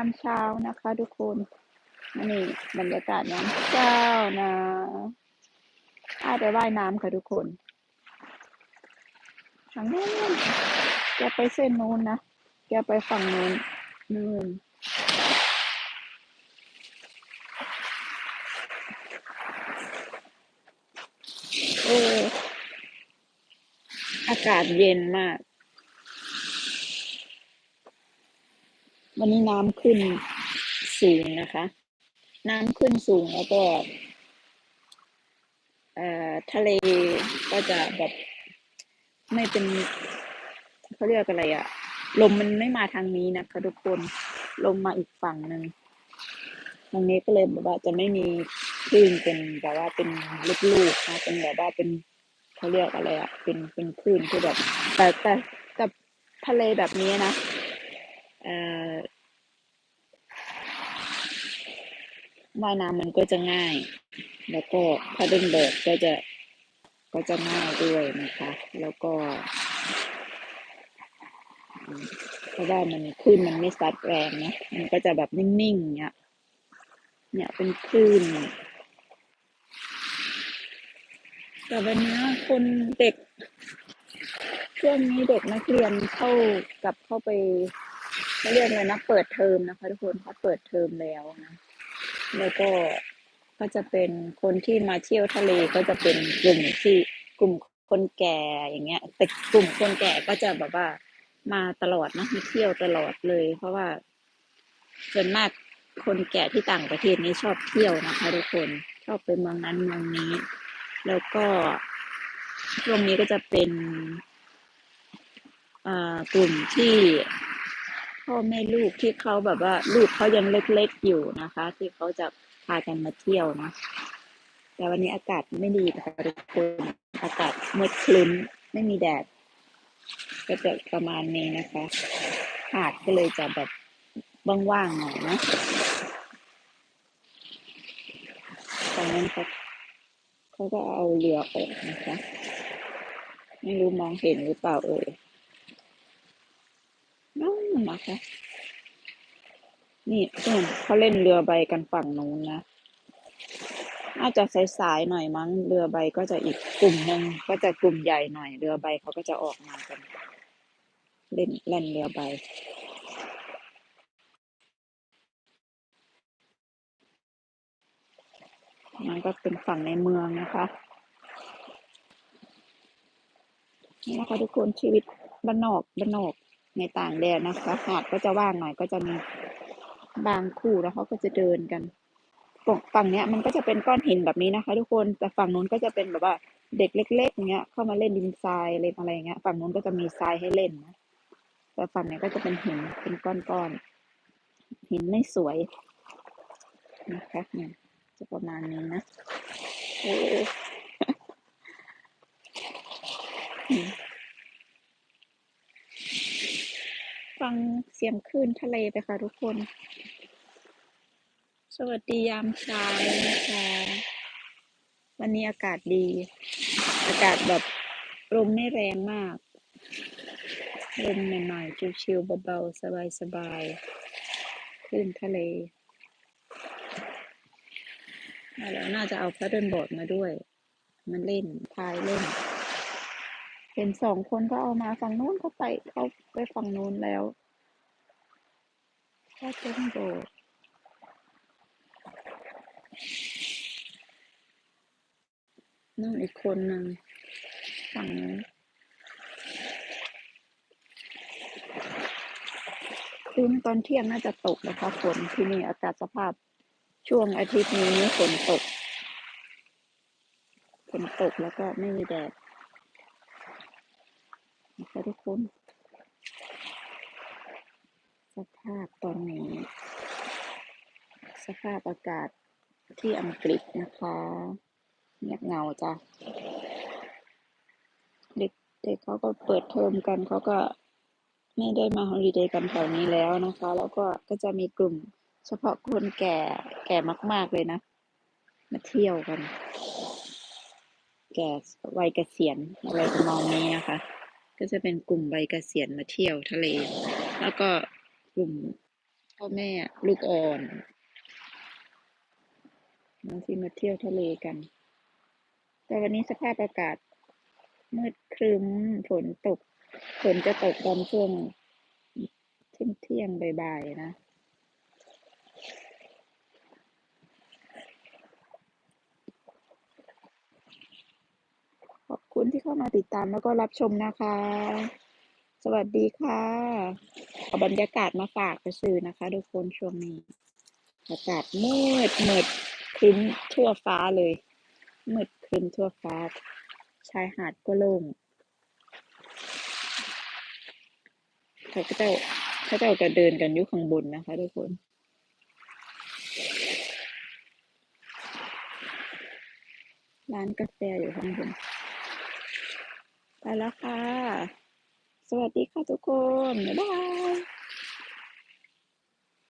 ามเช้านะคะทุกคนนี่บรรยากาศยามเช้านะอ้าไปว่ายน้ำค่ะทุกคนทางนู้นแกไปเส้นนู้นนะแกไปฝั่งนู้นนู่นโอ้อากาศเย็นมาก วันนี้น้ำขึ้นสูงนะคะ น้ำขึ้นสูงแล้วก็เอ่อทะเลก็จะแบบไม่เป็นเขาเรียกอะไรอะลมมันไม่มาทางนี้นะคะทุกคนลมมาอีกฝั่งหนึ่งทางนี้ก็เลยแบบว่าจะไม่มีคลื่นเป็นแบบว่าเป็นลูกๆนะเป็นแบบว่าเป็นเขาเรียกอะไรอะเป็นเป็นคลื่นที่แบบแต่แต่แต่ทะเลแบบนี้นะ ว่ายน้ำมันก็จะง่าย แล้วก็ถ้าเดินเบิดก็จะก็จะง่ายด้วยนะคะ แล้วก็เพราะว่ามันคลื่นมันไม่ซัดแรงนะมันก็จะแบบนิ่งๆเนี้ยเนี่ยเป็นคลื่น แต่วันนี้คนเด็กช่วงนี้เด็กนักเรียนเข้ากับเข้าไป เขาเรียกอะไรนะเปิดเทอมนะคะ ทุกคนเขาเปิดเทอมแล้วนะแล้วก็ก็จะเป็นคนที่มาเที่ยวทะเลก็จะเป็นกลุ่มที่กลุ่มคนแก่อย่างเงี้ย แต่กลุ่มคนแก่ก็จะแบบว่ามาตลอดนะมาเที่ยวตลอดเลย เพราะว่าส่วนมากคนแก่ที่ต่างประเทศนี่ชอบเที่ยวนะคะทุกคนชอบไปเมืองนั้นเมืองนี้ แล้วก็ช่วงนี้ก็จะเป็นอ่ากลุ่มที่ พ่อแม่ลูกที่เขาแบบว่า ลูกเขายังเล็กๆอยู่นะคะ ที่เขาจะพากันมาเที่ยวนะ แต่วันนี้อากาศไม่ดีนะคะทุกคนอากาศมืดครึ้มไม่มีแดด ก็จะประมาณนี้นะคะหาดก็เลยจะแบบว่างๆหน่อยนะตอนนั้นเขาเขาก็เอาเรือออกนะคะ ไม่รู้มองเห็นหรือเปล่าเอ่ย นะคะ นี่เขาเล่นเรือใบกันฝั่งนู้นนะน่าจะสายๆหน่อยมั้ง เรือใบก็จะอีกกลุ่มหนึ่งก็จะกลุ่มใหญ่หน่อย เรือใบเขาก็จะออกมากัน เล่นเล่นเรือใบ มันก็เป็นฝั่งในเมืองนะคะนี่นะคะทุกคนชีวิตบ้านนอกบ้านนอก ในต่างแดนนะคะหาดก็จะว่างหน่อยก็จะมีบางคู่แล้วเขาก็จะเดินกันฝั่งเนี้ยมันก็จะเป็นก้อนหินแบบนี้นะคะ ทุกคนแต่ฝั่งนู้นก็จะเป็นแบบว่าเด็กเล็กๆอย่างเงี้ยเข้ามาเล่นดินทรายเล่นอะไรอย่างเงี้ยฝั่งนู้นก็จะมีทรายให้เล่นนะแต่ฝั่งเนี้ยก็จะเป็นหินเป็นก้อนๆหินไม่สวยนะคะเนี่ยจะประมาณนี้นะโอ้ อืม ฟังเสียงคลื่นทะเลไปค่ะทุกคน สวัสดียามเช้านะคะวันนี้อากาศดี อากาศแบบลมไม่แรงมาก ลมใหน่ๆชิวๆเบาๆ สบายๆคลื่นทะเลแล้วน่าจะเอาพัดเดิลบอร์ดมาด้วย มันเล่นพายเล่น เห็นสองคนก็เอามาฝั่งนู้นเขาไปเขาไปฝั่งนู้นแล้วพัดเดิลบอร์ดนั่นอีกคนหนึ่งฝั่งนู้นคืนตอนเที่ยงน่าจะตกนะคะฝนที่นี่อากาศสภาพช่วงอาทิตย์นี้ฝนตกฝนตกแล้วก็ไม่มีแดด นะคะทุกคน สภาพตอนนี้ สภาพอากาศที่อังกฤษนะคะเงียบเงาจ้ะเด็กเด็กเขาก็เปิดเทอมกันเขาก็ไม่ได้มาฮอลิเดย์กันแถวนี้แล้วนะคะ แล้วก็ก็จะมีกลุ่มเฉพาะคนแก่แก่มาก ๆเลยนะ มาเที่ยวกัน แก่วัยเกษียณอะไรทำนองนี้นะคะ ก็จะเป็นกลุ่มใบเกษียณมาเที่ยวทะเล แล้วก็กลุ่มพ่อแม่ลูกอ่อนบางทีมาเที่ยวทะเลกัน แต่วันนี้สภาพอากาศ มืดครึ้มฝนตกฝนจะตกตอนช่วงเที่ยงเที่ยงบ่ายๆนะ ขอบ คุณที่เข้ามาติดตามแล้วก็รับชมนะคะ สวัสดีค่ะเอาบรรยากาศมาฝากไปซื้อนะคะทุกคนช่วงนี้อากาศมืดมืดครึ้มทั่วฟ้าเลยมืดครึ้มทั่วฟ้า ชายหาดก็โล่งเขาก็จะเขาจะจะเดินกันอยู่ข้างบนนะคะทุกคนร้านกาแฟอยู่ข้างบน ไปแล้วค่ะ สวัสดีค่ะทุกคน บ๊ายบาย